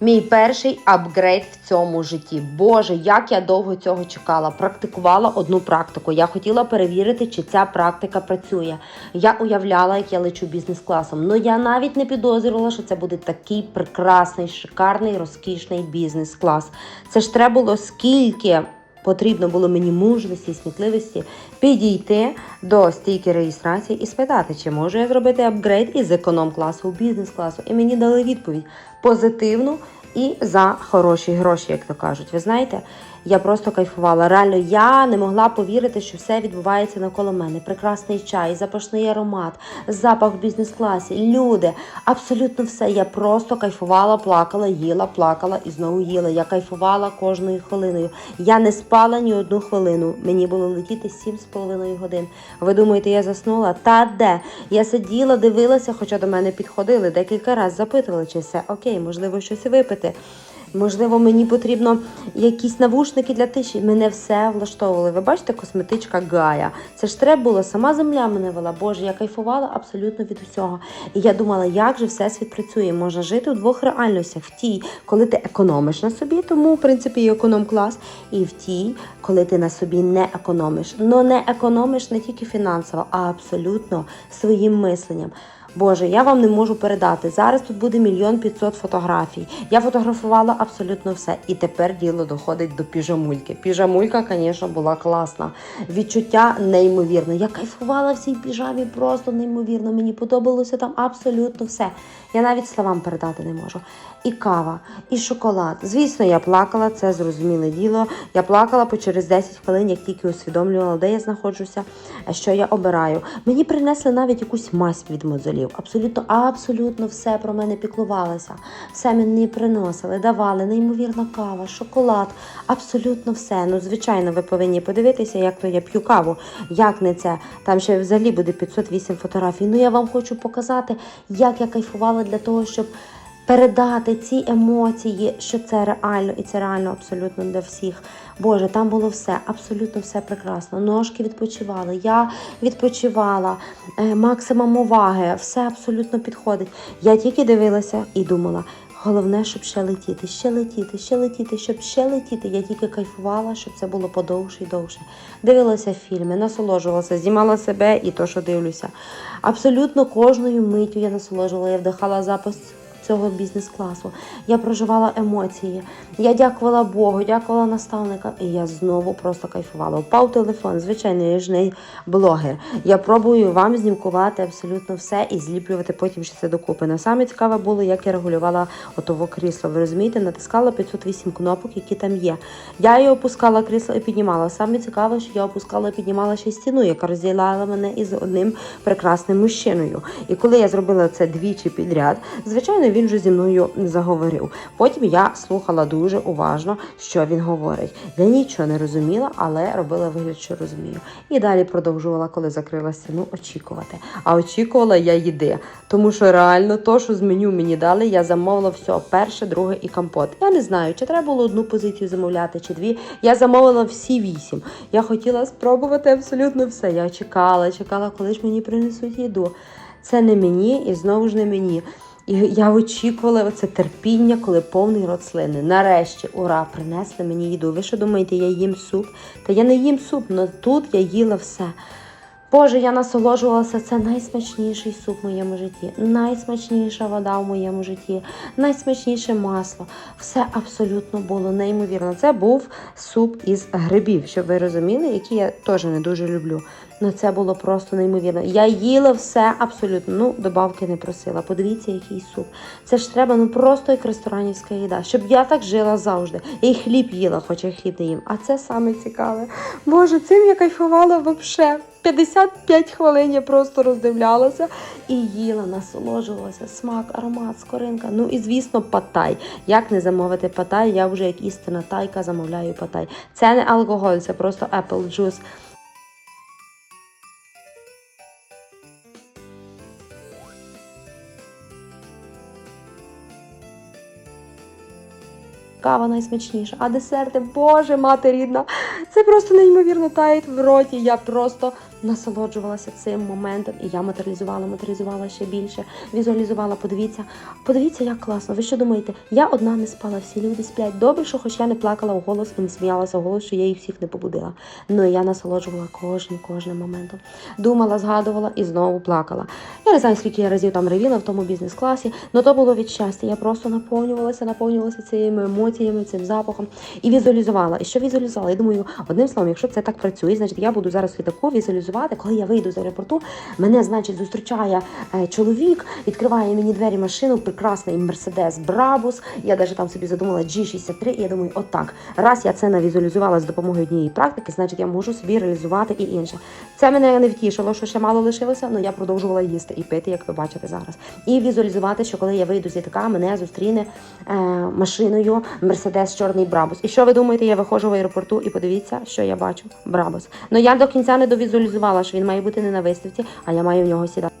Мій перший апгрейд в цьому житті. Боже, як я довго цього чекала. Практикувала одну практику. Я хотіла перевірити, чи ця практика працює. Я уявляла, як я лечу бізнес-класом. Ну я навіть не підозрювала, що це буде такий прекрасний, шикарний, розкішний бізнес-клас. Це ж треба було скільки. Потрібно було мені мужності, смітливості підійти до стійки реєстрації і спитати, чи можу я зробити апгрейд із економ-класу в бізнес-класу. І мені дали відповідь позитивну і за хороші гроші, як то кажуть. Ви знаєте, я просто кайфувала. Реально, я не могла повірити, що все відбувається навколо мене. Прекрасний чай, запашний аромат, запах в бізнес-класі, люди, абсолютно все. Я просто кайфувала, плакала, їла, плакала і знову їла. Я кайфувала кожною хвилиною. Я не спала ні одну хвилину. Мені було летіти сім з половиною годин. Ви думаєте, я заснула? Та де? Я сиділа, дивилася, хоча до мене підходили, декілька разів запитували, чи все окей, можливо, щось випити. Можливо, мені потрібно якісь навушники для тиші. Мене все влаштовували. Ви бачите, косметичка Гая. Це ж треба було, сама земля мене вела. Боже, я кайфувала абсолютно від усього. І я думала, як же всесвіт працює. Можна жити у двох реальностях: в тій, коли ти економиш на собі, тому в принципі і економ-клас, і в тій, коли ти на собі не економиш. Но не економиш не тільки фінансово, а абсолютно своїм мисленням. Боже, я вам не можу передати. Зараз тут буде мільйон п'ятсот фотографій. Я фотографувала абсолютно все. І тепер діло доходить до піжамульки. Піжамулька, звісно, була класна. Відчуття неймовірне. Я кайфувала в цій піжамі просто неймовірно. Мені подобалося там абсолютно все. Я навіть словам передати не можу. І кава, і шоколад. Звісно, я плакала, це зрозуміле діло. Я плакала по через 10 хвилин, як тільки усвідомлювала, де я знаходжуся, що я обираю. Мені принесли навіть якусь мазь від мозолів. Абсолютно, абсолютно все про мене піклувалося. Все мені приносили, давали, неймовірна кава, шоколад, абсолютно все. Ну, звичайно, ви повинні подивитися, як то я п'ю каву. Як не це? Там ще взагалі буде 508 фотографій. Ну я вам хочу показати, як я кайфувала для того, щоб передати ці емоції, що це реально, і це реально абсолютно для всіх. Боже, там було все, абсолютно все прекрасно. Ножки відпочивали, я відпочивала, е, максимум уваги, все абсолютно підходить. Я тільки дивилася і думала. Головне, щоб ще летіти, ще летіти, ще летіти, щоб ще летіти. Я тільки кайфувала, щоб це було подовше і довше. Дивилася фільми, насолоджувалася, знімала себе і то, що дивлюся. Абсолютно кожною миттю я насолоджувала, я вдихала запах цього бізнес-класу. Я проживала емоції. Я дякувала Богу, дякувала наставникам, і я знову просто кайфувала. Впав телефон, звичайно, я ж не блогер. Я пробую вам знімкувати абсолютно все і зліплювати потім ще це докупи. Но саме цікаве було, як я регулювала отово крісло. Ви розумієте, натискала 508 кнопок, які там є. Я її опускала крісло і піднімала. Саме цікаве, що я опускала і піднімала ще стіну, яка розділяла мене із одним прекрасним мужчиною. І коли я зробила це двічі підряд, звичайно, він вже зі мною заговорив. Потім я слухала дуже уважно, що він говорить. Я нічого не розуміла, але робила вигляд, що розумію. І далі продовжувала, коли закрила стіну, очікувати. А очікувала я їди. Тому що реально то, що з меню мені дали, я замовила все: перше, друге і компот. Я не знаю, чи треба було одну позицію замовляти, чи дві. Я замовила всі вісім. Я хотіла спробувати абсолютно все. Я чекала, чекала, коли ж мені принесуть їду. Це не мені і знову ж не мені. І я очікувала це терпіння, коли повний рот слини. Нарешті, ура, принесли мені їду. Ви що думаєте, я їм суп? Та я не їм суп, але тут я їла все. Боже, я насолоджувалася. Це найсмачніший суп в моєму житті, найсмачніша вода в моєму житті, найсмачніше масло. Все абсолютно було неймовірно. Це був суп із грибів, щоб ви розуміли, які я теж не дуже люблю. Ну це було просто неймовірно. Я їла все абсолютно. Ну, добавки не просила. Подивіться, який суп. Це ж треба ну просто як ресторанівська їда, щоб я так жила завжди. Й хліб їла, хоча хліб не їм. А це саме цікаве. Боже, цим я кайфувала взагалі. 55 хвилин я просто роздивлялася і їла, насолоджувалася. Смак, аромат, скоринка. Ну і звісно, патай. Як не замовити патай? Я вже як істина тайка замовляю патай. Це не алкоголь, це просто apple juice. Кава найсмачніша, а десерти, боже, мати рідна, це просто неймовірно таїть в роті. Я просто насолоджувалася цим моментом, і я матеріалізувала, матеріалізувала ще більше, візуалізувала. Подивіться, подивіться, як класно. Ви що думаєте? Я одна не спала, всі люди сплять. Добре, що хоч я не плакала в голос і не сміялася в голос, що я їх всіх не побудила. Ну і я насолоджувала кожним, кожним моментом. Думала, згадувала і знову плакала. Я не знаю, скільки я разів там ревіла в тому бізнес-класі, але то було від щастя. Я просто наповнювалася, наповнювалася цими емоціями, цим запахом і візуалізувала. І що візуалізувала? Я думаю, одним словом, якщо це так працює, значить я буду зараз літаку візуалізувати, коли я вийду з аеропорту, мене, значить, зустрічає е, чоловік, відкриває мені двері машину, прекрасний Мерседес Брабус. Я навіть там собі задумала G63, і я думаю, отак. Раз я це навізуалізувала з допомогою однієї практики, значить я можу собі реалізувати і інше. Це мене не втішило, що ще мало лишилося, але я продовжувала їсти і пити, як ви бачите зараз. І візуалізувати, що коли я вийду з літака, мене зустріне е, машиною Мерседес Чорний Брабус. І що ви думаєте, я виходжу в аеропорту і подивіться, що я бачу. Брабус. Ну я до кінця не довізуалізувала, що він має бути не на виставці, а я маю в нього сідати.